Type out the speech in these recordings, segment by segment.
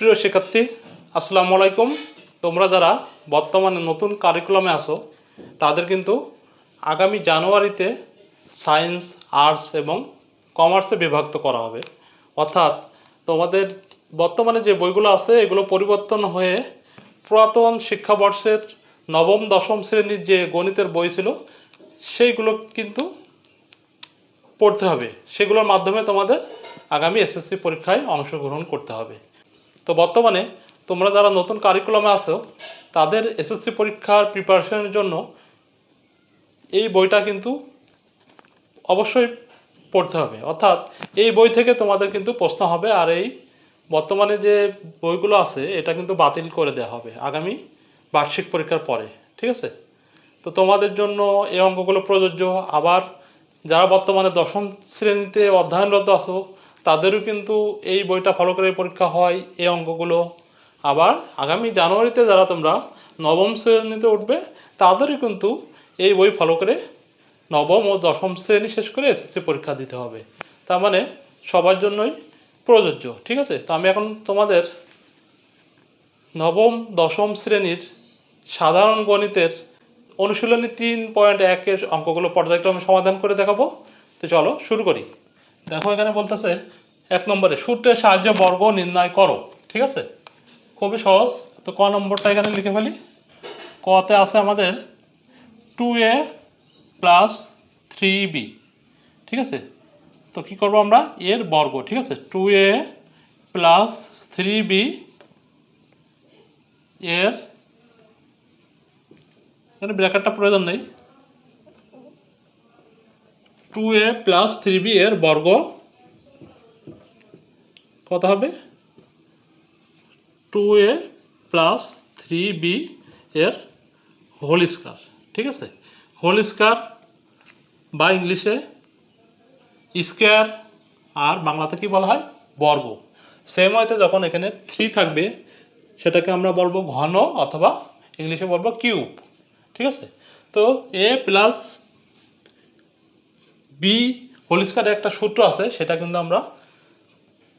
প্রিয় শিক্ষার্থী, আসসালামু আলাইকুম। তোমরা যারা বর্তমানে নতুন কারিকুলামে আসো তাদের কিন্তু আগামী জানুয়ারিতে সায়েন্স আর্টস এবং কমার্সে বিভক্ত করা হবে। অর্থাৎ তোমাদের বর্তমানে যে বইগুলো আছে, এগুলো পরিবর্তন হয়ে পুরাতন শিক্ষাবর্ষের নবম, দশম শ্রেণির যে গণিতের বই ছিল, সেইগুলো কিন্তু পড়তে হবে। সেগুলোর মাধ্যমে তোমাদের আগামী এসএসসি পরীক্ষায় অংশগ্রহণ করতে হবে। তো বর্তমানে তোমরা যারা নতুন কারিকুলামে আছো, তাদের এসএসসি পরীক্ষার প্রিপারেশনের জন্য এই বইটা কিন্তু অবশ্যই পড়তে হবে। অর্থাৎ এই বই থেকে তোমাদের কিন্তু প্রশ্ন হবে, আর এই বর্তমানে যে বইগুলো আছে, এটা কিন্তু বাতিল করে দেওয়া হবে আগামী বার্ষিক পরীক্ষার পরে, ঠিক আছে? তো তোমাদের জন্য এই অঙ্কগুলো প্রযোজ্য। আবার যারা বর্তমানে দশম শ্রেণীতে অধ্যয়নরত আছো তাদেরও কিন্তু এই বইটা ফলো করে পরীক্ষা হয়, এই অঙ্কগুলো। আবার আগামী জানুয়ারিতে যারা তোমরা নবম শ্রেণীতে উঠবে, তাদেরও কিন্তু এই বই ফলো করে নবম ও দশম শ্রেণি শেষ করে এসএসসি পরীক্ষা দিতে হবে। তার মানে সবার জন্যই প্রযোজ্য, ঠিক আছে? তো আমি এখন তোমাদের নবম, দশম শ্রেণির সাধারণ গণিতের অনুশীলনী তিন পয়েন্ট একের অঙ্কগুলো পর্যায়ক্রমে সমাধান করে দেখাবো। তো চলো শুরু করি। দেখো এখানে বলতেছে, এক নম্বরে সূত্রের সাহায্যে বর্গ নির্ণয় করো। ঠিক আছে? খুবই সহজ। তো ক নম্বরটা এখানে লিখে ফেলি। কতে আছে আমাদের two a plus three b ঠিক আছে? তো কী করব আমরা? এর বর্গ, ঠিক আছে? Two a plus three b এর, এখানে ব্র্যাকেটটা প্রয়োজন নেই। Two a plus three b এর বর্গ। কত হবে? Two a plus three b এর হোল স্কোয়ার ঠিক আছে? হোল স্কোয়ার বা ইংলিশে স্কোয়ার আর বাংলাতে কি বলা হয়? বর্গ। সেম হয়তো যখন এখানে থ্রি থাকবে, সেটাকে আমরা বলব ঘন অথবা ইংলিশে বলব কিউব। ঠিক আছে? তো এ প্লাস বি হোল স্কোয়ারের একটা সূত্র আছে, সেটা কিন্তু আমরা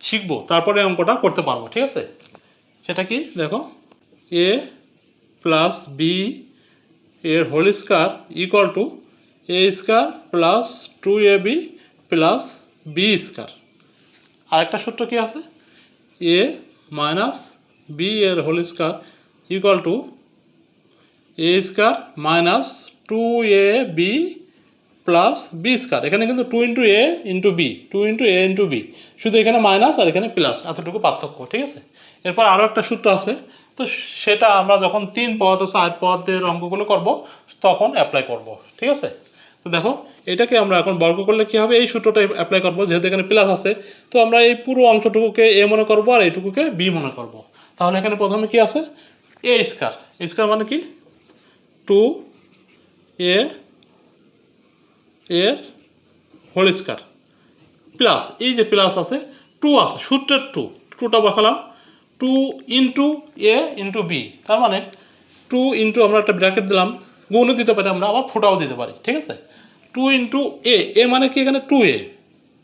শিখব। তারপরে অঙ্কটা করতে পারব, ঠিক আছে? সেটা কি? দেখো এ প্লাস বি এর whole square equal to a square plus two a b plus b square আরেকটা সূত্র কি আছে? এ মাইনাস বি এর whole square equal to a square minus two a b plus b square এখানে কিন্তু two into a into b two into a into b শুধু এখানে minus আর এখানে প্লাস এতটুকু পার্থক্য, ঠিক আছে? এরপর আরও একটা সূত্র আছে। তো সেটা আমরা যখন তিন পদ ও চার পদের অঙ্কগুলো করব, তখন অ্যাপ্লাই করব, ঠিক আছে? তো দেখো, এটাকে আমরা এখন বর্গ করলে কি হবে? এই সূত্রটা অ্যাপ্লাই করব, যেহেতু এখানে প্লাস আছে। তো আমরা এই পুরো অংশটুকুকে এ মনে করব আর এইটুকুকে বি মনে করব। তাহলে এখানে প্রথমে কি আছে? এ স্কোয়ার স্কোয়ার মানে কি? টু এ এর হোল স্কোয়ার প্লাস এই যে প্লাস আছে টু আছে, সূত্রের টু টুটা বসালাম। Two into a into b তার মানে টু ইন্টু আমরা একটা ব্র্যাকেট দিলাম গুণও দিতে পারি আমরা, আবার ফুটাও দিতে পারি, ঠিক আছে? টু ইন্টু এ এ মানে কি এখানে? টু এ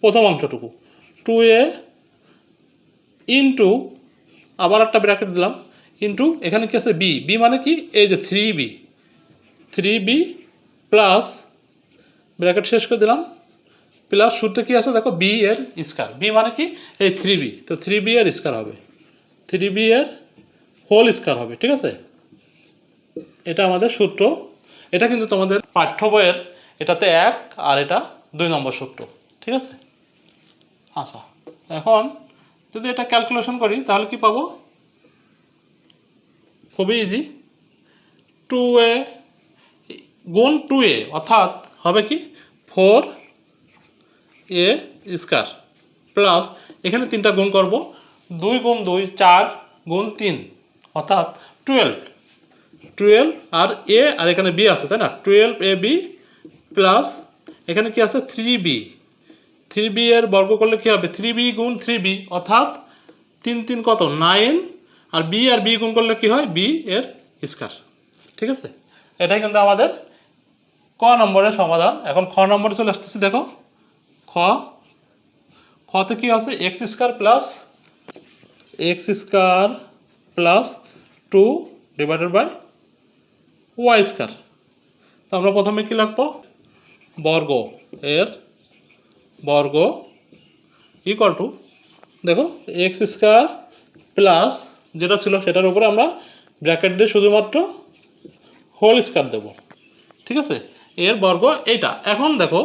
প্রথম অংশটুকু। টু এ ইন্টু আবার একটা ব্র্যাকেট দিলাম ইন্টু এখানে কি আছে? বি বি মানে কি? এই যে three b three b plus bracket শেষ করে দিলাম। প্লাস সূত্রে কি আছে? দেখো বি এর স্কার বি মানে কি? এই থ্রি বি তো থ্রি বি এর স্কার হবে। থ্রি বি এর হোল স্কার হবে, ঠিক আছে? এটা আমাদের সূত্র। এটা কিন্তু তোমাদের পাঠ্য বইয়ের, এটাতে এক আর এটা দুই নম্বর সূত্র, ঠিক আছে? আচ্ছা এখন যদি এটা ক্যালকুলেশন করি, তাহলে কি পাবো? খুবই ইজি টু এ গুণ টু এ অর্থাৎ হবে কি? ফোর এ স্কোয়ার প্লাস এখানে তিনটা গুণ করব। দুই গুণ দুই, চার গুণ তিন, অর্থাৎ টুয়েলভ টুয়েলভ আর এ, আর এখানে বি আছে, তাই না? টুয়েলভ এ বি প্লাস এখানে কি আছে? থ্রি বি থ্রি বি এর বর্গ করলে কী হবে? থ্রি বি গুণ থ্রি বি অর্থাৎ তিন তিন কত? নাইন আর বি আর বি গুণ করলে কি হয়? বি এর স্কোয়ার। ঠিক আছে? এটাই কিন্তু আমাদের ক নম্বরের সমাধান। এখন খ নম্বরে চলে আসতেছি, দেখো। খ। খতে কি আছে? X square plus x square plus two divided by y square তো আমরা প্রথমে কী লিখব? বর্গ। এর বর্গ ইকুয়াল টু দেখো এক্স স্কোয়ার প্লাস যেটা ছিল সেটার উপরে আমরা ব্র্যাকেট দিয়ে শুধুমাত্র হোল স্কোয়ার দেবো। ঠিক আছে? এর বর্গ এইটা। এখন দেখো,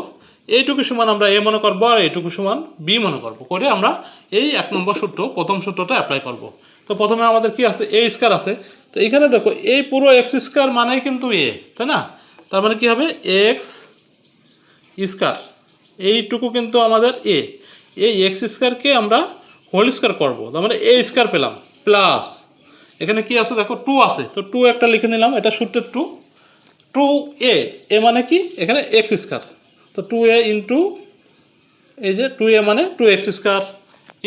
এইটুকু সমান আমরা এ মনে করব আর এইটুকু সমান বি মনে করব। করে আমরা এই এক নম্বর সূত্র, প্রথম সূত্রটা অ্যাপ্লাই করব। তো প্রথমে আমাদের কি আছে? এ স্কোয়ার আছে। তো এখানে দেখো, এই পুরো এক্স স্কোয়ার মানেই কিন্তু এ তাই না? তার মানে কি হবে? এক্স স্কোয়ার এইটুকু কিন্তু আমাদের এ এই এক্স স্কোয়ারকে আমরা হোল স্কোয়ার করব। তার মানে এ স্কোয়ার পেলাম প্লাস এখানে কি আছে? দেখো টু আছে। তো টু একটা লিখে নিলাম। এটা সূত্রের টু টু এ এ মানে কি? এখানে এক্স স্কোয়ার তো টু এ ইন্টু এই যে টু এ মানে টু এক্স স্কোয়ার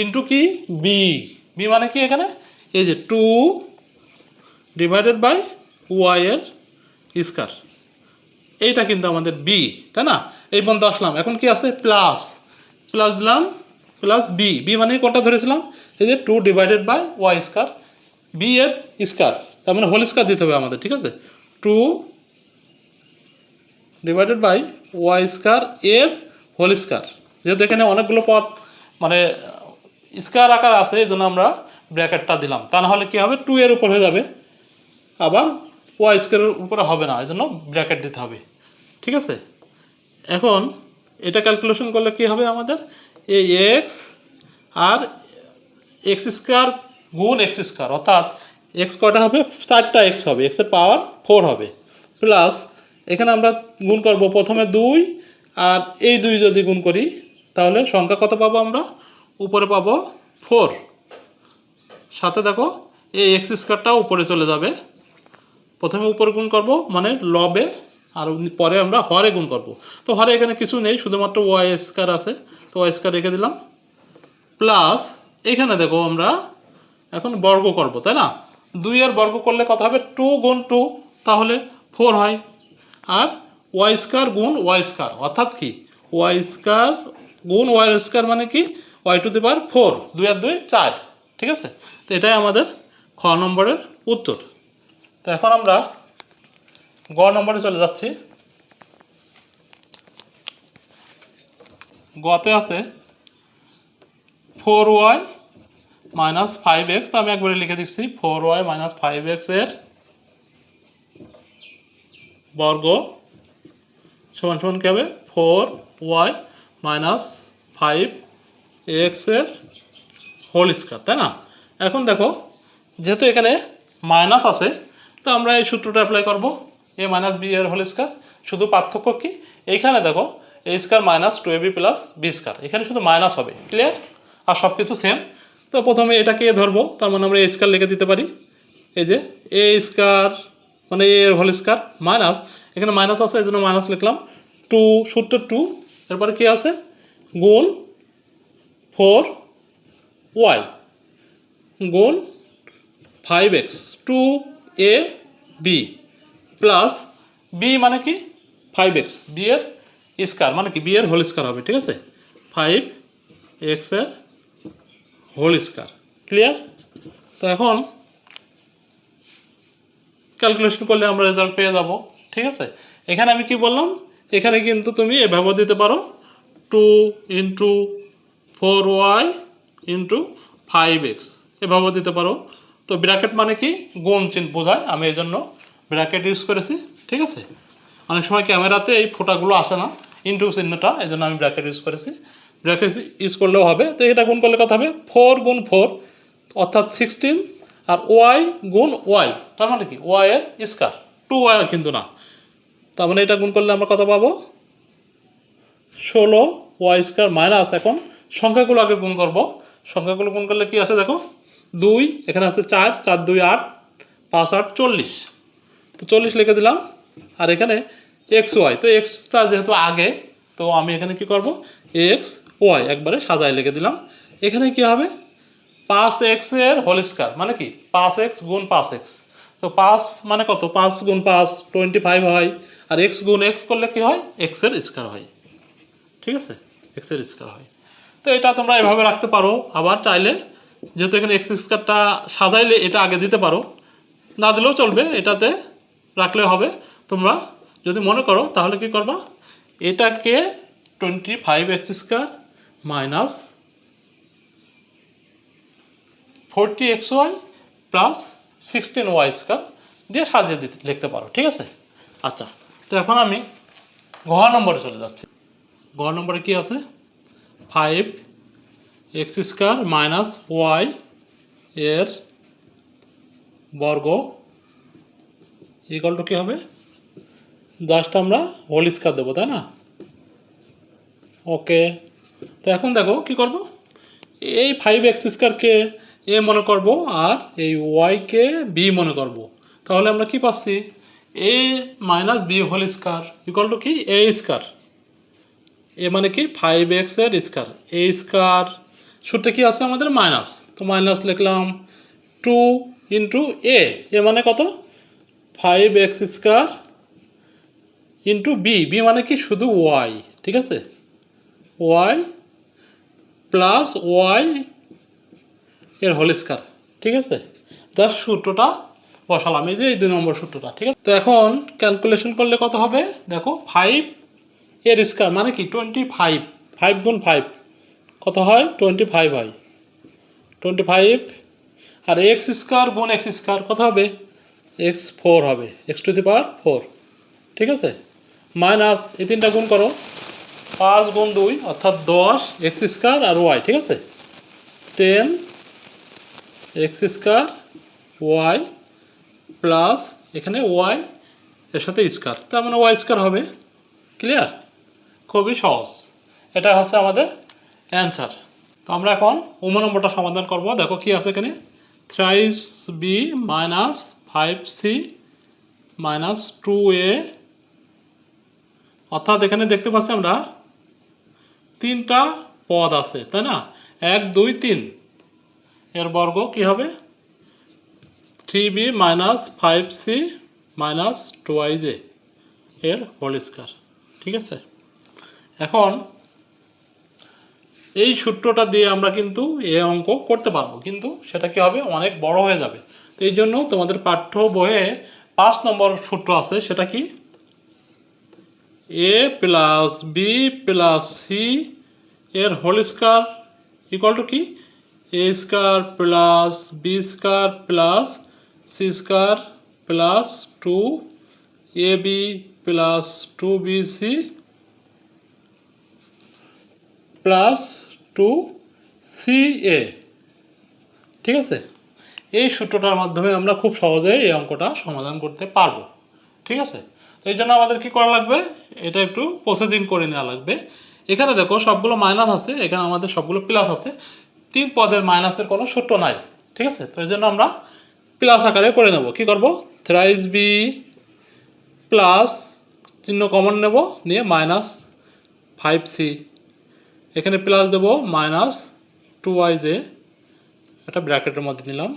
ইন্টু কি? বি বি মানে কি এখানে? এই যে টু ডিভাইডেড বাই ওয়াই এর স্কোয়ার এইটা কিন্তু আমাদের বি তাই না? এই পর্যন্ত আসলাম। এখন কি আছে? প্লাস প্লাস দিলাম প্লাস বি বি মানে কোনটা ধরেছিলাম? এই যে two divided by y square b এর স্কোয়ার তার মানে হোল স্কোয়ার দিতে হবে আমাদের, ঠিক আছে? Two divided by y square এর হোল স্কোয়ার যেহেতু এখানে অনেকগুলো পদ মানে স্কোয়ার আকার আছে, এই জন্য আমরা ব্র্যাকেটটা দিলাম। তা না হলে কী হবে? টু এর উপর হয়ে যাবে। আবার ওয়াই স্কোয়ারের উপরে হবে না, এই জন্য ব্র্যাকেট দিতে হবে। ঠিক আছে? এখন এটা ক্যালকুলেশন করলে কি হবে আমাদের? এই এক্স আর এক্স স্কোয়ার গুণ এক্স স্কোয়ার অর্থাৎ এক্স কটা হবে? চারটা এক্স হবে। এক্সের পাওয়ার ফোর হবে। প্লাস এখানে আমরা গুণ করব প্রথমে দুই, আর এই দুই যদি গুণ করি, তাহলে সংখ্যা কত পাবো আমরা? উপরে পাবো ফোর সাথে দেখো, এই এক্স স্কোয়ারটাও উপরে চলে যাবে। প্রথমে উপরে গুণ করব মানে লবে আর পরে আমরা হরে গুণ করব। তো হরে এখানে কিছু নেই, শুধুমাত্র ওয়াই স্কোয়ার আছে। তো ওয়াই স্কোয়ার রেখে দিলাম। প্লাস এখানে দেখো আমরা এখন বর্গ করব, তাই না? দুই এর বর্গ করলে কত হবে? টু গুণ টু তাহলে ফোর হয়। আর ওয়াই স্কোয়ার গুণ ওয়াই স্কোয়ার, অর্থাৎ কি? ওয়াই স্কোয়ার গুণ ওয়াই স্কোয়ার মানে কি? Y to the power four, দুই আর দুই, চার, ঠিক আছে? তো এটাই আমাদের খ নম্বরের উত্তর। তো এখন আমরা গ নম্বরে চলে যাচ্ছি। গতে আছে four y minus five x, তো আমি একবারে লিখে দিচ্ছি ফোর ওয়াই মাইনাস ফাইভ এক্সের বর্গ সমান সমান কী হবে? ফোর ওয়াই মাইনাস ফাইভ এক্সের হোল স্কোয়ার, তাই না? এখন দেখো, যেহেতু এখানে মাইনাস আছে, তো আমরা এই সূত্রটা অ্যাপ্লাই করব এ মাইনাস বি এর হোল স্কোয়ার। শুধু পার্থক্য কি? এইখানে দেখো a square minus two a b plus b square. এখানে শুধু মাইনাস হবে ক্লিয়ার আর সব কিছু সেম তো প্রথমে এটাকে ধরবো, তার মানে আমরা এ স্কোয়ার লিখে দিতে পারি। এই যে এ স্কোয়ার মানে এর হোল স্কোয়ার মাইনাস এখানে মাইনাস আছে এই জন্য মাইনাস লিখলাম টু সূত্র টু এরপরে কি আছে? গুণ ফোর ওয়াই গুণ five x two a b plus b মানে কি? ফাইভ এক্স বি এর স্কোয়ার মানে কি? বি এর হোল স্কোয়ার হবে, ঠিক আছে? ফাইভ এক্সের হোল স্কোয়ার ক্লিয়ার তো এখন ক্যালকুলেশন করলে আমরা রেজাল্ট পেয়ে যাব, ঠিক আছে? এখানে আমি কি বললাম? এখানে কিন্তু তুমি এভাবে দিতে পারো two into four y into five x এভাবে দিতে পারো। তো ব্র্যাকেট মানে কি? গুণ চিহ্ন বোঝায়। আমি এই জন্য ব্র্যাকেট ইউজ করেছি, ঠিক আছে? অনেক সময় ক্যামেরাতে এই ফোটাগুলো আসে না ইন্টু চিহ্নটা এই জন্য আমি ব্র্যাকেট ইউজ করেছি। ব্র্যাকেট ইউজ করলেও হবে। তো এটা গুণ করলে কথা হবে? ফোর গুণ ফোর অর্থাৎ সিক্সটিন আর ওয়াই গুণ ওয়াই, তার মানে কি? ওয়াই এর স্কার টু ওয়াই কিন্তু না। তার মানে এটা গুণ করলে আমরা কত পাবো? ষোলো ওয়াই স্কোয়ার মাইনাস এখন সংখ্যাগুলো আগে গুণ করব। সংখ্যাগুলো গুণ করলে কি আছে দেখো? দুই, এখানে আছে চার চার, দুই, আট, পাঁচ, আট, চল্লিশ। তো চল্লিশ লিখে দিলাম। আর এখানে এক্স ওয়াই তো এক্সটা যেহেতু আগে, তো আমি এখানে কি করব? এক্স ওয়াই একবারে সাজায় লিখে দিলাম। এখানে কি হবে? পাঁচ এক্সের হোল স্কোয়ার মানে কি? পাঁচ এক্স গুণ পাঁচ এক্স তো পাঁচ মানে কত? পাঁচ গুণ পাঁচ টোয়েন্টি ফাইভ হয়। আর এক্স গুণ এক্স করলে কি হয়? এক্সের স্কোয়ার হয়। ঠিক আছে? এক্সের স্কোয়ার হয়। তো এটা তোমরা এভাবে রাখতে পারো। আবার চাইলে যেহেতু এখানে এক্স স্কোয়ারটা সাজাইলে এটা আগে দিতে পারো। না দিলেও চলবে, এটাতে রাখলে হবে। তোমরা যদি মনে করো, তাহলে কি করবা? এটাকে twenty five x square minus forty x y plus sixteen y square দিয়ে সাজিয়ে দিতে লিখতে পারো, ঠিক আছে? আচ্ছা তো এখন আমি ঘ নম্বরে চলে যাচ্ছি। ঘ নম্বরে কি আছে? Five x square minus y এর বর্গ ইকাল টু কী হবে? জাস্ট আমরা হোল স্কোয়ার দেবো, তাই না? ওকে, তো এখন দেখো কি করব? এই ফাইভ এক্স স্কোয়ারকে এ মনে করব আর এই ওয়াইকে বি মনে করব। তাহলে আমরা কি পাচ্ছি? A minus b whole square equal to কি? এ স্কোয়ার এ মানে কি? ফাইভ এক্সের স্কোয়ার এ স্কোয়ার সূত্রে কি আছে আমাদের? মাইনাস তো মাইনাস লিখলাম টু ইন্টু এ এ মানে কত? Five x square into b b মানে কি? শুধু ওয়াই ঠিক আছে? ওয়াই প্লাস ওয়াই এর হোল স্কোয়ার ঠিক আছে? জাস্ট সূত্রটা বসালাম, এই যে এই দুই নম্বর সূত্রটা, ঠিক আছে? তো এখন ক্যালকুলেশন করলে কত হবে? দেখো ফাইভ এর স্কোয়ার মানে কি? টোয়েন্টি ফাইভ ফাইভ গুণ ফাইভ কত হয়? টোয়েন্টি ফাইভ হয়। টোয়েন্টি ফাইভ আর এক্স স্কোয়ার গুণ এক্স স্কোয়ার কত হবে? এক্স ফোর হবে x to the power four ঠিক আছে? মাইনাস এই তিনটা গুণ করো, পাঁচ গুণ দুই, অর্থাৎ দশ এক্স স্কোয়ার আর ওয়াই ঠিক আছে? Ten x square y plus এখানে ওয়াই এর সাথে স্কোয়ার। তার মানে ওয়াই স্কোয়ার হবে। ক্লিয়ার? খুবই সহজ। এটা হচ্ছে আমাদের অ্যান্সার। তো আমরা এখন উম নম্বরটা সমাধান করব। দেখো কি আছে এখানে? Thrice b minus five c minus two a অর্থাৎ এখানে দেখতে পাচ্ছি আমরা তিনটা পদ আছে, তাই না? এক, দুই, তিন। এর বর্গ কি হবে? Three b minus five c minus two i j এর হোল স্কোয়ার। ঠিক আছে? এখন এই সূত্রটা দিয়ে আমরা কিন্তু এ অঙ্ক করতে পারব, কিন্তু সেটা কি হবে? অনেক বড় হয়ে যাবে। তো এই জন্য তোমাদের পাঠ্য বইয়ে পাঁচ নম্বর সূত্র আছে, সেটা কি? A plus b plus c এর হোল স্কোয়ার ইকুয়াল টু কি? A square plus b square plus c square plus two a b plus two b c plus two c a ঠিক আছে? এই সূত্রটার মাধ্যমে আমরা খুব সহজে এই অঙ্কটা সমাধান করতে পারব। ঠিক আছে? তো এই জন্য আমাদের কি করা লাগবে? এটা একটু প্রসেসিং করে নেওয়া লাগবে। এখানে দেখো সবগুলো মাইনাস আছে, এখানে আমাদের সবগুলো প্লাস আছে। তিন পদের মাইনাসের কোনো সূত্র নাই, ঠিক আছে? তো এই জন্য আমরা প্লাস আকারে করে নেব। কি করব? থ্রাইস বি প্লাস চিহ্ন কমন নেব, নিয়ে মাইনাস ফাইভ সি এখানে প্লাস দেবো মাইনাস টু ওয়াই জে একটা ব্র্যাকেটের মধ্যে নিলাম।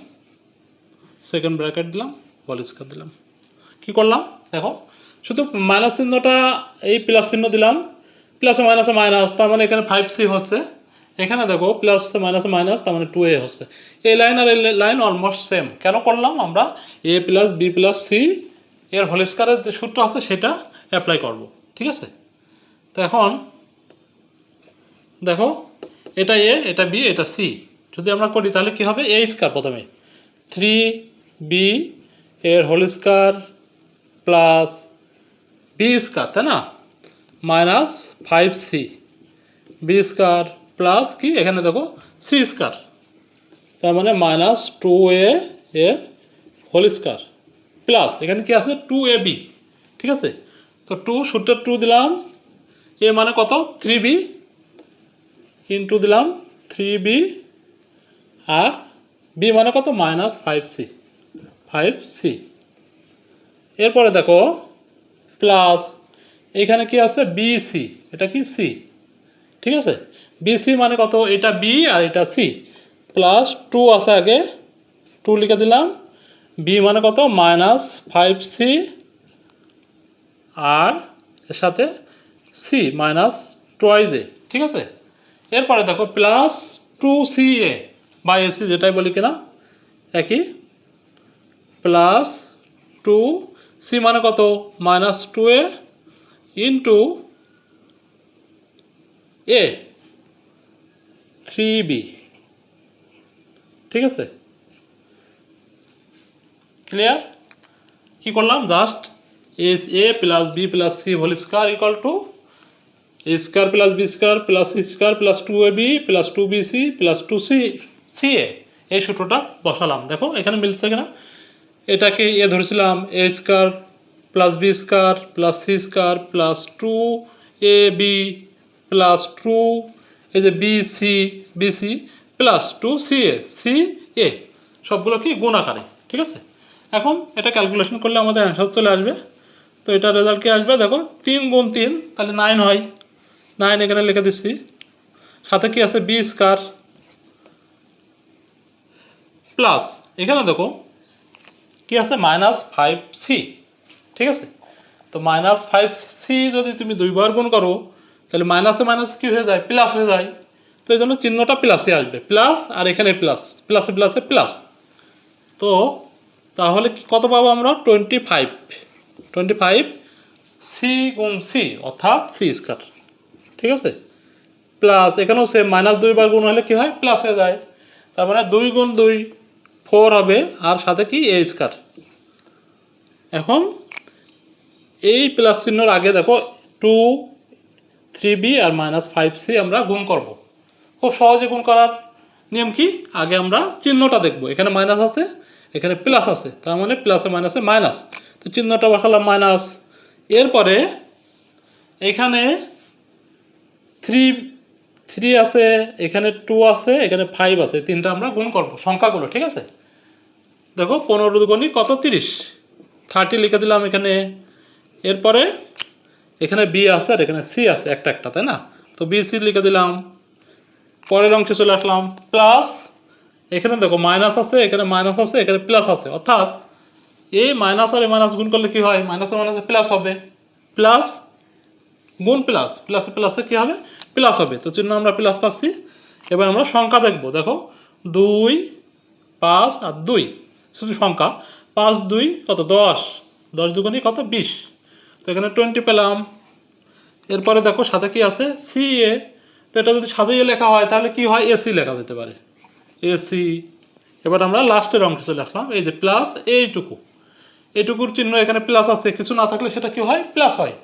সেকেন্ড ব্র্যাকেট দিলাম হোল স্কোয়ার দিলাম। কি করলাম? দেখো, শুধু মাইনাস চিহ্নটা এই প্লাস চিহ্ন দিলাম প্লাসে মাইনাসে মাইনাস তার মানে এখানে ফাইভ সি হচ্ছে। এখানে দেখো প্লাস মাইনাসে মাইনাস তার মানে টু এ হচ্ছে। এই লাইন আর এই লাইন অলমোস্ট সেম কেন করলাম আমরা? A plus b plus c এর হোল স্কোয়ারের যে সূত্র আছে সেটা অ্যাপ্লাই করব। ঠিক আছে? তো এখন, দেখো, এটা এ এটা বি এটা সি যদি আমরা করি, তাহলে কি হবে? এ স্কোয়ার প্রথমে। থ্রি বি এর whole square plus b square তাই না? Minus five c b square plus কি? এখানে দেখো সি স্কোয়ার তার মানে মাইনাস টু এ এর হোল স্কোয়ার প্লাস এখানে কি আছে? টু এ বি ঠিক আছে? তো টু সূত্রের টু দিলাম। এ মানে কত? থ্রি বি ইন্টু দিলাম থ্রি বি আর বি মানে কত? Minus five c five c এরপরে দেখো প্লাস এখানে কি আছে? বি সি এটা কি সি ঠিক আছে? বি সি মানে কত? এটা বি আর এটা সি প্লাস টু আছে আগে। টু লিখে দিলাম। বি মানে কত? মাইনাস ফাইভ সি আর এর সাথে সি মাইনাস টোয়াইজ এ ঠিক আছে? এরপরে দেখো প্লাস টু সি এ বা এসি যেটাই বলি কিনা, একই। প্লাস টু সি মানে কত? Minus two a into a three b ঠিক আছে? ক্লিয়ার কি করলাম? Just as a plus b plus c whole square equal to a square plus b square plus c square plus two a b plus two b c plus two c c a এই সূত্রটা বসালাম। দেখো, এখানে মিলছে কিনা? এটাকে এ ধরেছিলাম a square plus b square plus c square plus two a b plus two এই যে b c b c plus two c a c a সবগুলো কি গুণ আকারে, ঠিক আছে? এখন এটা ক্যালকুলেশন করলে আমাদের অ্যান্সার চলে আসবে। তো এটা রেজাল্ট কি আসবে? দেখো, তিন গুণ তিন, তাহলে নাইন হয়। নাইন এখানে লিখে দিচ্ছি। সাথে কি আছে? বি স্কোয়ার প্লাস এখানে দেখো, কি আছে? মাইনাস ফাইভ সি ঠিক আছে? তো মাইনাস ফাইভ সি যদি তুমি দুইবার গুণ করো তাহলে মাইনাসে মাইনাস কী হয়ে যায়? প্লাস হয়ে যায়। তো এই জন্য চিহ্নটা প্লাসে আসবে। প্লাস আর এখানে প্লাস প্লাসে প্লাসে প্লাস তো তাহলে কত পাবো আমরা? Twenty five twenty five c গুণ সি অর্থাৎ সি স্কোয়ার ঠিক আছে? প্লাস এখানেও সে মাইনাস দুইবার গুণ হলে কি হয়? প্লাস হয়ে যায়। তার মানে দুই গুণ দুই ফোর হবে। আর সাথে কি? এ স্কোয়ার এখন এই প্লাস চিহ্নর আগে দেখো টু থ্রি বি আর মাইনাস ফাইভ সি আমরা গুণ করব। খুব সহজে গুণ করার নিয়ম কি? আগে আমরা চিহ্নটা দেখব। এখানে মাইনাস আছে, এখানে প্লাস আছে। তার মানে প্লাসে মাইনাসে মাইনাস তো চিহ্নটা বসালাম মাইনাস এরপরে এখানে থ্রি থ্রি আছে, এখানে টু আছে, এখানে ফাইভ আছে। তিনটা আমরা গুণ করব সংখ্যাগুলো, ঠিক আছে? দেখো, পনেরো দুগুণি কত? তিরিশ। থার্টি লিখে দিলাম এখানে। এরপরে এখানে বি আছে আর এখানে সি আছে, একটা একটা, তাই না? তো বি সি লিখে দিলাম। পরের অংশে চলে আসলাম প্লাস এখানে দেখো মাইনাস আছে, এখানে মাইনাস আছে, এখানে প্লাস আছে। অর্থাৎ এই মাইনাস আর এই মাইনাস গুণ করলে কি হয়? মাইনাসে মাইনাসে প্লাস হবে। প্লাস গুণ প্লাস প্লাসে প্লাসে কী হবে? প্লাস হবে। তো চিহ্ন আমরা প্লাস পাচ্ছি। এবার আমরা সংখ্যা দেখব। দেখো, দুই, পাঁচ আর দুই। শুধু সংখ্যা। পাঁচ, দুই, কত? দশ। দশ দুগুণি কত? বিশ। তো এখানে টোয়েন্টি পেলাম। এরপরে দেখো সাথে কি আছে? সি এ তো এটা যদি সাজিয়ে লেখা হয়, তাহলে কি হয়? এসি লেখা যেতে পারে। এসি এবার আমরা লাস্টের অংশে চলে আসলাম। এই যে প্লাস এইটুকু। এইটুকুর চিহ্ন এখানে প্লাস আছে। কিছু না থাকলে সেটা কি হয়? প্লাস হয়।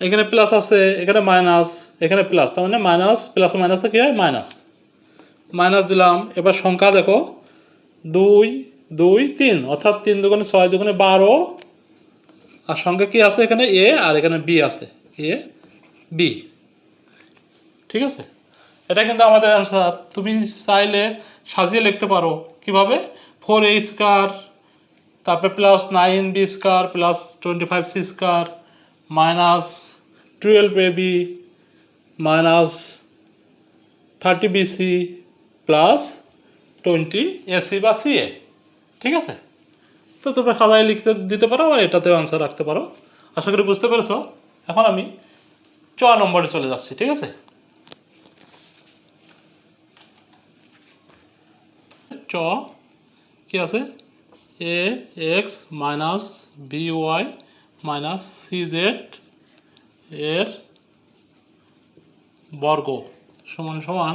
এখানে প্লাস আছে, এখানে মাইনাস এখানে প্লাস তার মানে মাইনাস প্লাস মাইনাসে কী হয়? মাইনাস মাইনাস দিলাম। এবার সংখ্যা দেখো। দুই দুই, তিন। অর্থাৎ তিন দুগুণে ছয় দুগুণে বারো। আর সঙ্গে কি আছে এখানে? এ আর এখানে বি আছে। A, b. ঠিক আছে? এটা কিন্তু আমাদের অ্যান্সার তুমি চাইলে সাজিয়ে লিখতে পারো। কীভাবে? ফোর এ স্কোয়ার তারপরে plus nine b square plus twenty five c square minus twelve a b minus thirty b c plus twenty a c বা সি এ ঠিক আছে? তো তোমরা খাতায় লিখতে দিতে পারো আর এটাতেও আনসার রাখতে পারো। আশা করি বুঝতে পেরেছ। এখন আমি চ নম্বরে চলে যাচ্ছি, ঠিক আছে? চ, কি আছে? A x minus b y minus c z এর বর্গ সমান সমান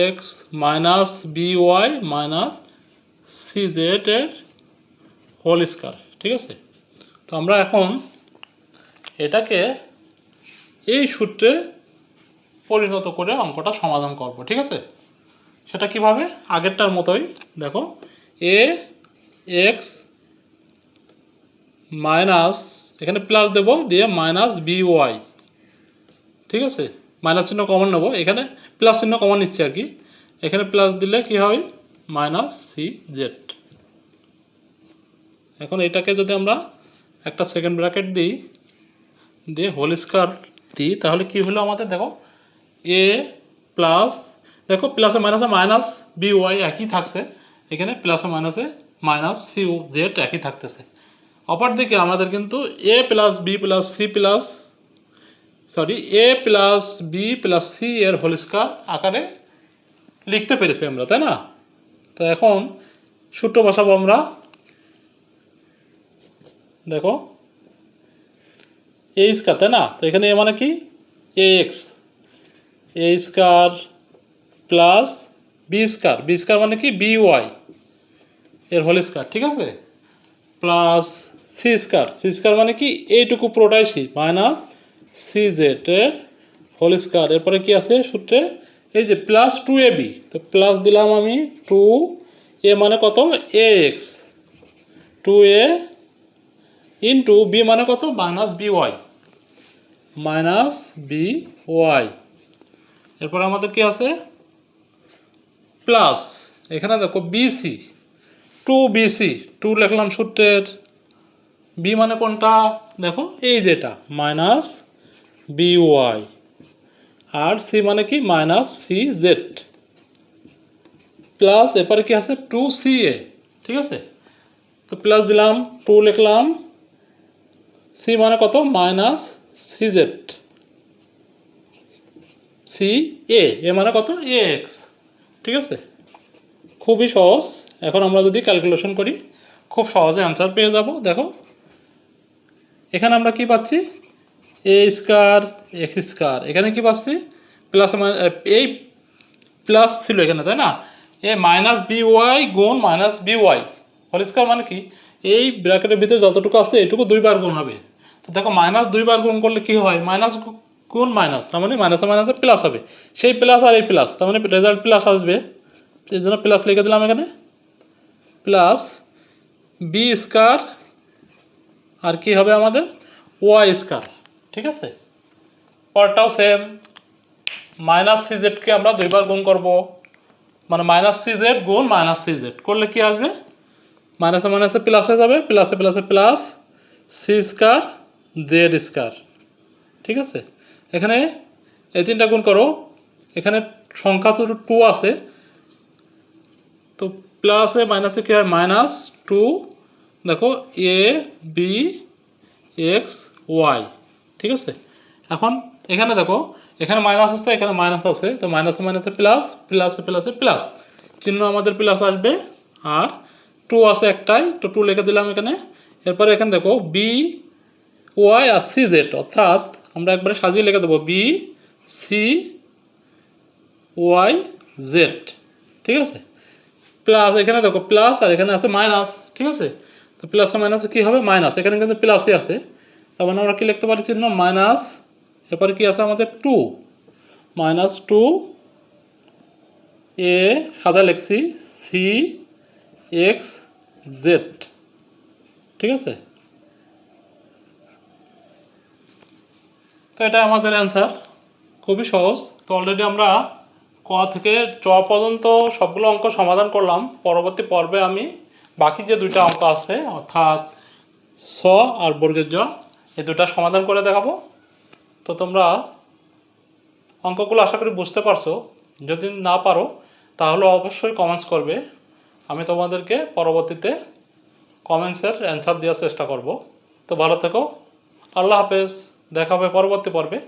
x minus b y minus c z এর হোল স্কোয়ার ঠিক আছে? তো আমরা এখন এটাকে এই সূত্রে পরিণত করে অঙ্কটা সমাধান করব, ঠিক আছে? সেটা কীভাবে? আগেরটার মতোই, দেখো এ এক্স মাইনাস এখানে প্লাস দেব, দিয়ে মাইনাস বি ওয়াই ঠিক আছে? মাইনাস চিহ্ন কমন নেব, এখানে প্লাস চিহ্ন কমন নিচ্ছি আর কি। এখানে প্লাস দিলে কি হয়? মাইনাস সি জেড এখন এটাকে যদি আমরা একটা সেকেন্ড ব্র্যাকেট দিই, দিয়ে হোল স্কোয়ার দিই, তাহলে কি হলো আমাদের? দেখো এ প্লাস দেখো প্লাসে মাইনাসে মাইনাস বি ওয়াই একই থাকছে। এখানে প্লাসে মাইনাসে মাইনাস সি জেড একই থাকতেছে। অপর দিকে আমাদের কিন্তু a plus b plus c plus sorry a plus b plus c এর হোল স্কোয়ার আকারে লিখতে পেরেছি আমরা, তাই না? তো এখন সূত্র বসাবো আমরা। দেখো এ স্কার তাই না? তো এখানে এ মানে কি? A X A square plus B square B square মানে কি? বি ওয়াই এর হোল স্কার ঠিক আছে? Plus C square C square মানে কি? এইটুকু পুরোটাই সি মাইনাস সি জেড এর হোল স্কার এরপরে কি আছে সূত্রে? এই যে প্লাস টু এ বি তো প্লাস দিলাম আমি টু এ মানে কত? A x two a into b মানে কত? Minus b y minus b y এরপর আমাদের কি আছে? প্লাস এখানে দেখো বিসি টু বিসি টু লিখলাম সূত্রের। বি মানে কোনটা? দেখো, এই যেটা মাইনাস বি ওয়াই আর সি মানে কি? মাইনাস সি জেড প্লাস এরপরে কি আছে? টু সি এ ঠিক আছে? তো প্লাস দিলাম টু লিখলাম। সি মানে কত? Minus c z c a a মানে কত? এ এক্স ঠিক আছে? খুবই সহজ। এখন আমরা যদি ক্যালকুলেশন করি, খুব সহজে অ্যান্সার পেয়ে যাব। দেখো, এখানে আমরা কি পাচ্ছি? এ স্কোয়ার এক্স স্কোয়ার এখানে কি পাচ্ছি? প্লাস এই প্লাস ছিল এখানে, তাই না? এ মাইনাস বি ওয়াই গুণ minus b y whole square মানে কি? এই ব্র্যাকেটের ভিতরে যতটুকু আছে, এটুকু দুইবার গুণ হবে। তো দেখো মাইনাস দুইবার গুণ করলে কি হয়? মাইনাস গুণ মাইনাস তার মানে মাইনাসে মাইনাসে প্লাস হবে। সেই প্লাস আর এই প্লাস তার মানে রেজাল্ট প্লাস আসবে। এই জন্য প্লাস লিখে দিলাম এখানে। প্লাস বি স্কোয়ার আর কি হবে আমাদের? ওয়াই স্কোয়ার ঠিক আছে? পরটাও সেম মাইনাস সি জেডকে আমরা দুইবার গুণ করব। মানে মাইনাস সি জেড গুণ মাইনাস সি জেড করলে কি আসবে? মাইনাসে মাইনাসে প্লাস হয়ে যাবে প্লাসে প্লাসে plus c square z square ঠিক আছে? এখানে এই তিনটা গুণ করো, এখানে সংখ্যা শুধু টু আছে। তো প্লাসে মাইনাসে কী হয়? মাইনাস টু দেখো এ বি এক্স ওয়াই ঠিক আছে? এখন এখানে দেখো, এখানে মাইনাস আছে, এখানে মাইনাস আছে। তো মাইনাসে মাইনাসে প্লাস প্লাসে প্লাসে প্লাস চিহ্ন আমাদের প্লাস আসবে, আর টু আছে একটাই, তো টু লিখে দিলাম এখানে। এরপরে এখানে দেখো বি ওয়াই আর সি জেড অর্থাৎ আমরা একবারে সাজিয়ে লিখে দেবো বি সি ওয়াই জেড ঠিক আছে? প্লাস এখানে দেখো প্লাস আর এখানে আছে মাইনাস ঠিক আছে? তো প্লাস আর মাইনাসে কী হবে? মাইনাস এখানে কিন্তু প্লাসই আছে। তার মানে আমরা কী লিখতে পারি চিহ্ন? মাইনাস এরপরে কি আছে আমাদের? টু মাইনাস টু এ সাদা লিখছি সি এক্স জেড ঠিক আছে? তো এটা আমাদের অ্যান্সার খুবই সহজ। তো অলরেডি আমরা ক থেকে চ পর্যন্ত সবগুলো অঙ্ক সমাধান করলাম। পরবর্তী পর্বে আমি বাকি যে দুইটা অঙ্ক আছে, অর্থাৎ স আর বর্গের জ, এই দুটা সমাধান করে দেখাবো। তো তোমরা অঙ্কগুলো আশা করি বুঝতে পারছ। যদি না পারো, তাহলে অবশ্যই কমেন্টস করবে। আমি তোমাদেরকে পরবর্তীতে কমেন্টসের অ্যান্সার দেওয়ার চেষ্টা করব। তো ভালো থেকো। আল্লাহ হাফেজ। দেখা হবে পরবর্তী পর্বে।